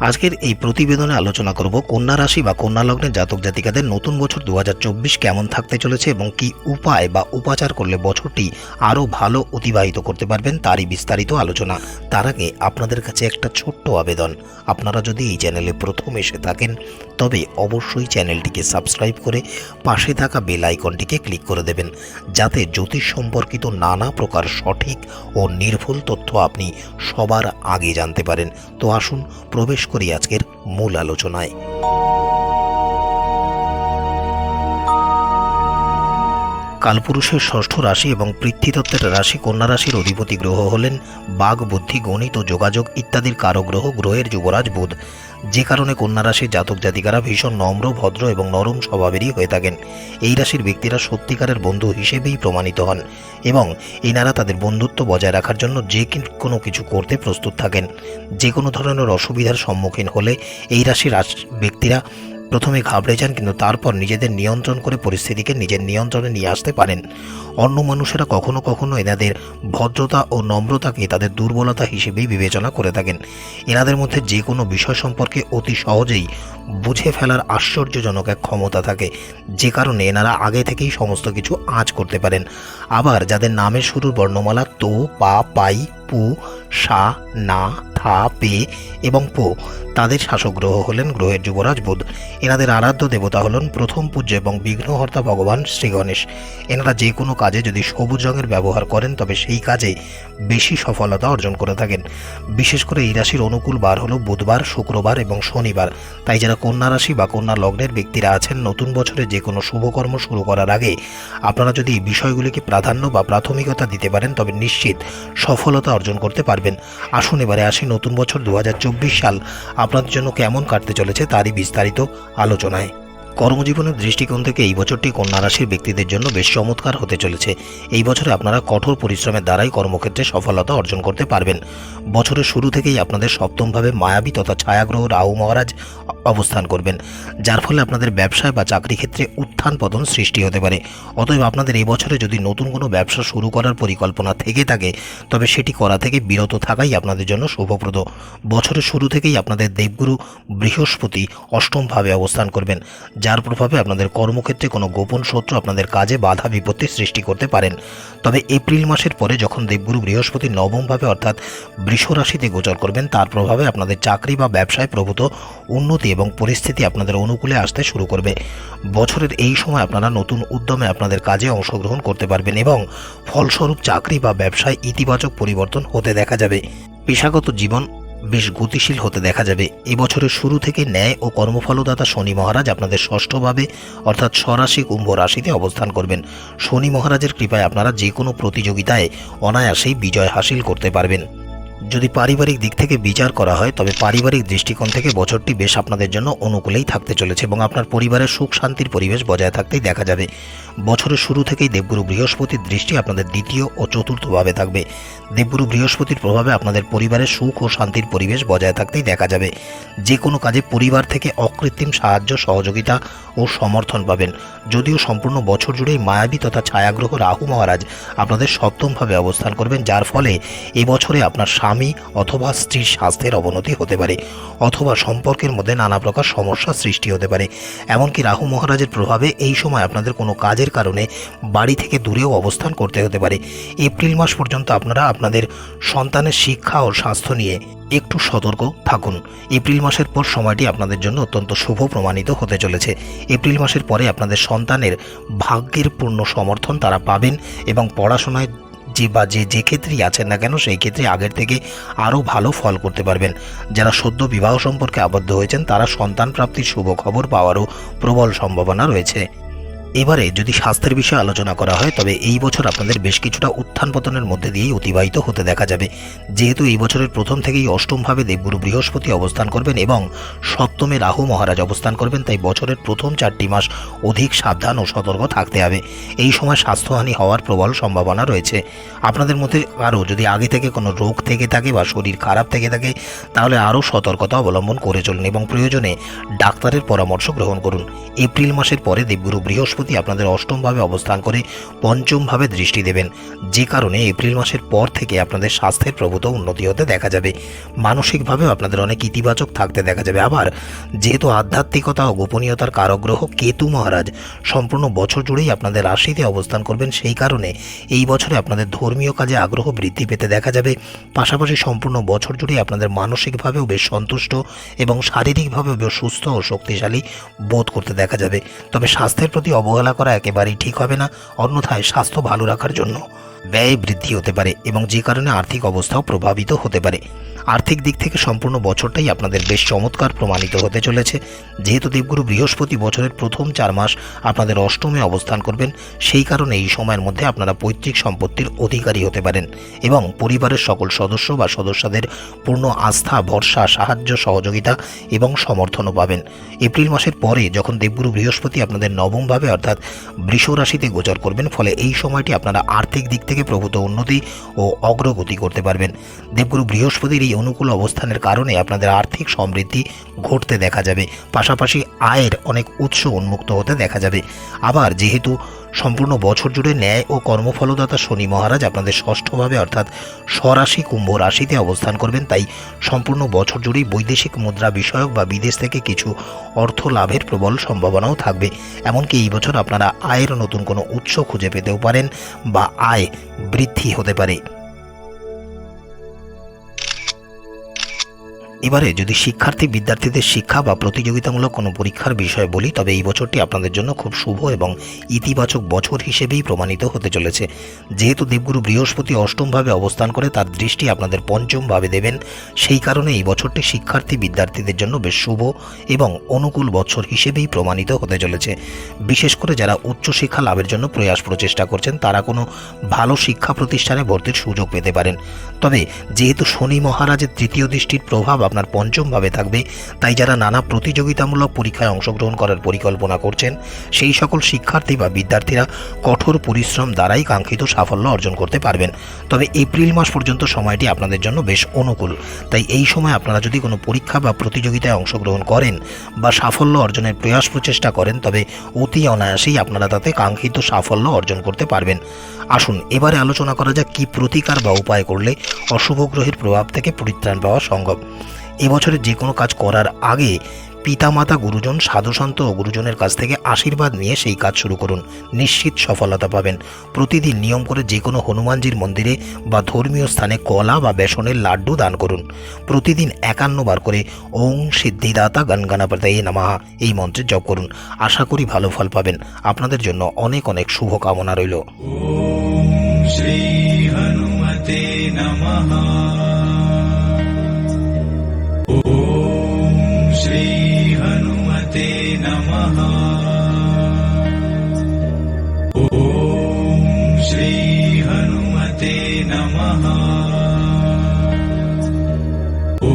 আজকের এই প্রতিবেদনে আলোচনা করব কন্যা রাশি বা কন্যা লগ্নের জাতক জাতিকাদের নতুন বছর দু হাজার চব্বিশ কেমন থাকতে চলেছে এবং কি উপায় বা উপাচার করলে বছরটি আরও ভালো অতিবাহিত করতে পারবেন তারই বিস্তারিত আলোচনা। তার আগে আপনাদের কাছে একটা ছোট্ট আবেদন। আপনারা যদি এই চ্যানেলে প্রথম এসে থাকেন, তবে অবশ্যই চ্যানেলটিকে সাবস্ক্রাইব করে পাশে থাকা বেল আইকনটিকে ক্লিক করে দেবেন, যাতে জ্যোতিষ সম্পর্কিত নানা প্রকার সঠিক ও নির্ভুল তথ্য আপনি সবার আগে জানতে পারেন। তো আসুন, প্রবেশ করি আজকের মূল আলোচনায়। কালপুরুষের ষষ্ঠ রাশি এবং পৃথ্বীতত্ত্বের রাশি কন্যা রাশির অধিপতি গ্রহ হলেন বাঘ, বুদ্ধি, গণিত ও যোগাযোগ ইত্যাদির কারগ্রহ গ্রহের যুবরাজ বুধ। যে কারণে কন্যা রাশির জাতক জাতিকারা ভীষণ নম্র, ভদ্র এবং নরম স্বভাবেরই হয়ে থাকেন। এই রাশির ব্যক্তিরা সত্যিকারের বন্ধু হিসেবেই প্রমাণিত হন এবং এনারা তাদের বন্ধুত্ব বজায় রাখার জন্য যে কোনো কিছু করতে প্রস্তুত থাকেন। যে কোনো ধরনের অসুবিধার সম্মুখীন হলে এই রাশির রাশ- ব্যক্তিরা প্রথমে ঘাবড়ে যান, কিন্তু তারপর নিজেদের নিয়ন্ত্রণ করে পরিস্থিতিকে নিজের নিয়ন্ত্রণে নিয়ে আসতে পারেন। অন্য মানুষেরা কখনো কখনো এনাদের ভদ্রতা ও নম্রতাকে তাদের দুর্বলতা হিসেবেই বিবেচনা করে থাকেন। এনাদের মধ্যে যে কোনো বিষয় সম্পর্কে অতি সহজেই বুঝে ফেলার আশ্চর্যজনক এক ক্ষমতা থাকে, যে কারণে এনারা আগে থেকেই সমস্ত কিছু আঁচ করতে পারেন। আবার যাদের নামের শুরুর বর্ণমালা তো, পা, পাই, পু, সা, না, থা, পে এবং পো তাদের শাসক গ্রহ হলেন গ্রহের যুবরাজ বুধ। এনাদের আরাধ্য দেবতা হলেন প্রথম পূজ্য এবং বিঘ্নহর্তা ভগবান শ্রী গণেশ। এনারা যে কোনো কাজে যদি সবুজ রঙের ব্যবহার করেন, তবে সেই কাজে বেশি সফলতা অর্জন করে থাকেন। বিশেষ করে এই রাশির অনুকূল বার হলো বুধবার, শুক্রবার এবং শনিবার। তাই যারা কন্যা রাশি বা কন্যা লগ্নের ব্যক্তিরা আছেন, নতুন বছরে যে কোনো শুভকর্ম শুরু করার আগে আপনারা যদি এই বিষয়গুলিকে প্রাধান্য বা প্রাথমিকতা দিতে পারেন, তবে নিশ্চিত সফলতা অর্জন করতে পারবেন। আসুন এবারে আসি নতুন বছর দু হাজার চব্বিশ সাল। আপনাদের জন্য কেমন কাটতে চলেছে তারই বিস্তারিত আলোচনায়। কর্মজীবনের দৃষ্টিকোণ থেকে এই বছরটি কন্যা রাশির ব্যক্তিদের জন্য বেশ চমৎকার হতে চলেছে। এই বছরে আপনারা কঠোর পরিশ্রমের দ্বারাই কর্মক্ষেত্রে সফলতা অর্জন করতে পারবেন। বছরের শুরু থেকেই আপনাদের সপ্তমভাবে মায়াবী তথা ছায়াগ্রহ রাহু মহারাজ অবস্থান করবেন। যার ফলে আপনাদের ব্যবসায় বা চাকরি ক্ষেত্রে উত্থান পতন সৃষ্টি হতে পারে। অতএব আপনাদের এই বছরে যদি নতুন কোনো ব্যবসা শুরু করার পরিকল্পনা থেকে থাকে, তবে সেটি করা থেকে বিরত থাকাই আপনাদের জন্য শুভপ্রদ। বছরের শুরু থেকেই আপনাদের দেবগুরু বৃহস্পতি অষ্টমভাবে অবস্থান করবেন। যার প্রভাবে আপনাদের কর্মক্ষেত্রে কোনো গোপন শত্রু আপনাদের কাজে বাধা বিপত্তি সৃষ্টি করতে পারেন। তবে এপ্রিল মাসের পরে যখন দেবগুরু বৃহস্পতি নবমভাবে অর্থাৎ বৃষ রাশিতে গোচর করবেন, তার প্রভাবে আপনাদের চাকরি বা ব্যবসায় প্রভূত উন্নতি এবং পরিস্থিতি আপনাদের অনুকূলে আসতে শুরু করবে। বছরের এই সময় আপনারা নতুন উদ্যমে আপনাদের কাজে অংশগ্রহণ করতে পারবেন এবং ফলস্বরূপ চাকরি বা ব্যবসায় ইতিবাচক পরিবর্তন হতে দেখা যাবে। পেশাগত জীবন বেশ গতিশীল হতে দেখা যাবে। এবছরের শুরু থেকে ন্যায় ও কর্মফলদাতা শনি মহারাজ আপনাদের ষষ্ঠভাবে, অর্থাৎ স্বরাশি কুম্ভ রাশিতে অবস্থান করবেন। শনি মহারাজের কৃপায় আপনারা যে কোনো প্রতিযোগিতায় অনায়াসেই বিজয় হাসিল করতে পারবেন। যদি পারিবারিক দিক থেকে বিচার করা হয়, তবে পারিবারিক দৃষ্টিকোণ থেকে বছরটি বেশ আপনাদের জন্য অনুকূলেই থাকতে চলেছে এবং আপনার পরিবারের সুখ শান্তির পরিবেশ বজায় থাকতেই দেখা যাবে। বছরের শুরু থেকেই দেবগুরু বৃহস্পতির দৃষ্টি আপনাদের দ্বিতীয় ও চতুর্থভাবে থাকবে। দেবগুরু বৃহস্পতির প্রভাবে আপনাদের পরিবারের সুখ ও শান্তির পরিবেশ বজায় থাকতেই দেখা যাবে। যে কোনো কাজে পরিবার থেকে অকৃত্রিম সাহায্য, সহযোগিতা ও সমর্থন পাবেন। যদিও সম্পূর্ণ বছর জুড়েই মায়াবী তথা ছায়াগ্রহ রাহু মহারাজ আপনাদের সপ্তমভাবে অবস্থান করবেন, যার ফলে এবছরে আপনার স্বামী অথবা স্ত্রীর স্বাস্থ্যের অবনতি হতে পারে, অথবা সম্পর্কের মধ্যে নানা প্রকার সমস্যা সৃষ্টি হতে পারে। এমনকি রাহু মহারাজের প্রভাবে এই সময় আপনাদের কোনো কাজের কারণে বাড়ি থেকে দূরেও অবস্থান করতে হতে পারে। এপ্রিল মাস পর্যন্ত আপনারা আপনাদের সন্তানের শিক্ষা ও স্বাস্থ্য নিয়ে একটু সতর্ক থাকুন। এপ্রিল মাসের পর সময়টি আপনাদের জন্য অত্যন্ত শুভ প্রমাণিত হতে চলেছে। এপ্রিল মাসের পরে আপনাদের সন্তানের ভাগ্যের পূর্ণ সমর্থন তারা পাবেন এবং পড়াশোনায় যে বা যে যে ক্ষেত্রেই আছেন না কেন, সেই ক্ষেত্রে আগের থেকে আরও ভালো ফল করতে পারবেন। যারা সদ্য বিবাহ সম্পর্কে আবদ্ধ হয়েছেন, তারা সন্তান প্রাপ্তির শুভ খবর পাওয়ারও প্রবল সম্ভাবনা রয়েছে। এবারে যদি স্বাস্থ্যের বিষয়ে আলোচনা করা হয়, তবে এই বছর আপনাদের বেশ কিছুটা উত্থান পতনের মধ্যে দিয়েই অতিবাহিত হতে দেখা যাবে। যেহেতু এই বছরের প্রথম থেকেই অষ্টমভাবে দেবগুরু বৃহস্পতি অবস্থান করবেন এবং সপ্তমে রাহু মহারাজ অবস্থান করবেন, তাই বছরের প্রথম চারটি মাস অধিক সাবধান ও সতর্ক থাকতে হবে। এই সময় স্বাস্থ্যহানি হওয়ার প্রবল সম্ভাবনা রয়েছে। আপনাদের মধ্যে আরও যদি আগে থেকে কোনো রোগ থেকে থাকে বা শরীর খারাপ থেকে থাকে, তাহলে আরও সতর্কতা অবলম্বন করে চলুন এবং প্রয়োজনে ডাক্তারের পরামর্শ গ্রহণ করুন। এপ্রিল মাসের পরে দেবগুরু বৃহস্পতি আপনাদের অষ্টমভাবে অবস্থান করে পঞ্চমভাবে দৃষ্টি দেবেন। যে কারণে এপ্রিল মাসের পর থেকে আপনাদের স্বাস্থ্যের প্রভূত উন্নতি হতে দেখা যাবে। মানসিকভাবেও আপনাদের অনেক ইতিবাচক থাকতে দেখা যাবে। আবার, যেহেতু আধ্যাত্মিকতা ও গোপনীয়তার কারগ্রহ কেতু মহারাজ সম্পূর্ণ বছর জুড়েই আপনাদের রাশিতে অবস্থান করবেন, সেই কারণে এই বছরে আপনাদের ধর্মীয় কাজে আগ্রহ বৃদ্ধি পেতে দেখা যাবে। পাশাপাশি সম্পূর্ণ বছর জুড়েই আপনাদের মানসিকভাবেও বেশ সন্তুষ্ট এবং শারীরিকভাবেও বেশ সুস্থ ও শক্তিশালী বোধ করতে দেখা যাবে। তবে স্বাস্থ্যের প্রতি অবহেলা করা একেবারেই ঠিক হবে না অন্যথায় স্বাস্থ্য ভালো রাখার জন্য। ব্যয় বৃদ্ধি হতে পারে এবং যে কারণে আর্থিক অবস্থাও প্রভাবিত হতে পারে। আর্থিক দিক থেকে সম্পূর্ণ বছরটাই আপনাদের বেশ চমৎকার প্রমাণিত হতে চলেছে। যেহেতু দেবগুরু বৃহস্পতি বছরের প্রথম চার মাস আপনাদের অষ্টমে অবস্থান করবেন, সেই কারণে এই সময়ের মধ্যে আপনারা পৈতৃক সম্পত্তির অধিকারী হতে পারেন এবং পরিবারের সকল সদস্য বা সদস্যদের পূর্ণ আস্থা, ভরসা, সাহায্য, সহযোগিতা এবং সমর্থনও পাবেন। এপ্রিল মাসের পরে যখন দেবগুরু বৃহস্পতি আপনাদের নবমভাবে অর্থাৎ বৃষ রাশিতে গোচর করবেন, ফলে এই সময়টি আপনারা আর্থিক দিক থেকে প্রভূত উন্নতি ও অগ্রগতি করতে পারবেন। দেবগুরু বৃহস্পতির এই অনুকূল অবস্থানের কারণে আপনাদের আর্থিক সমৃদ্ধি ঘটতে দেখা যাবে। পাশাপাশি আয়ের অনেক উৎস উন্মুক্ত হতে দেখা যাবে। আবার যেহেতু সম্পূর্ণ বছর জুড়ে ন্যায় ও কর্মফলদাতা শনি মহারাজ আপনাদের ষষ্ঠভাবে, অর্থাৎ স্বরাশি কুম্ভ রাশিতে অবস্থান করবেন। তাই সম্পূর্ণ বছর জুড়েই বৈদেশিক মুদ্রা বিষয়ক বা বিদেশ থেকে কিছু অর্থ লাভের প্রবল সম্ভাবনাও থাকবে। এমনকি এই বছর আপনারা আয়ের নতুন কোনো উৎস খুঁজে পেতেও পারেন বা আয় বৃদ্ধি হতে পারে। এবারে যদি শিক্ষার্থী বিদ্যার্থীদের শিক্ষা বা প্রতিযোগিতামূলক কোনো পরীক্ষার বিষয়ে বলি, তবে এই বছরটি আপনাদের জন্য খুব শুভ এবং ইতিবাচক বছর হিসেবেই প্রমাণিত হতে চলেছে। যেহেতু দেবগুরু বৃহস্পতি অষ্টমভাবে অবস্থান করে, তার দৃষ্টি আপনাদের পঞ্চমভাবে দেবেন। সেই কারণে এই বছরটি শিক্ষার্থী বিদ্যার্থীদের জন্য বেশ শুভ এবং অনুকূল বছর হিসেবেই প্রমাণিত হতে চলেছে। বিশেষ করে যারা উচ্চশিক্ষা লাভের জন্য প্রয়াস প্রচেষ্টা করছেন, তারা কোনো ভালো শিক্ষা প্রতিষ্ঠানে ভর্তির সুযোগ পেতে পারেন। তবে যেহেতু শনি মহারাজের তৃতীয় দৃষ্টির প্রভাব আপনার পঞ্চমভাবে থাকবে। তাই যারা নানা প্রতিযোগিতামূলক পরীক্ষায় অংশগ্রহণ করার পরিকল্পনা করছেন, সেই সকল শিক্ষার্থী বা বিদ্যার্থীরা কঠোর পরিশ্রম দ্বারাই কাঙ্ক্ষিত সাফল্য অর্জন করতে পারবেন। তবে এপ্রিল মাস পর্যন্ত সময়টি আপনাদের জন্য বেশ অনুকূল। তাই এই সময় আপনারা যদি কোনো পরীক্ষা বা প্রতিযোগিতায় অংশগ্রহণ করেন বা সাফল্য অর্জনের প্রয়াস প্রচেষ্টা করেন, তবে অতি অনায়াসেই আপনারা তাতে কাঙ্ক্ষিত সাফল্য অর্জন করতে পারবেন। আসুন, এবারে আলোচনা করা যাক কী প্রতিকার বা উপায় করলে অশুভ গ্রহের প্রভাব থেকে পরিত্রাণ পাওয়া সম্ভব। এবছরে যে কোনো কাজ করার আগে পিতামাতা গুরুজন, সাধুসন্ত ও গুরুজনের কাছ থেকে আশীর্বাদ নিয়ে সেই কাজ শুরু করুন। নিশ্চিত সফলতা পাবেন। প্রতিদিন নিয়ম করে যে কোনো হনুমানজির মন্দিরে বা ধর্মীয় স্থানে কলা বা বেসনের লাড্ডু দান করুন। প্রতিদিন একান্নবার করে ওং সিদ্ধিদাতা গণগণাপতাই নামাহা এই মন্ত্রে জপ করুন। আশা করি ভালো ফল পাবেন। আপনাদের জন্য অনেক অনেক শুভকামনা রইল। শ্রী হনুমতে নমঃ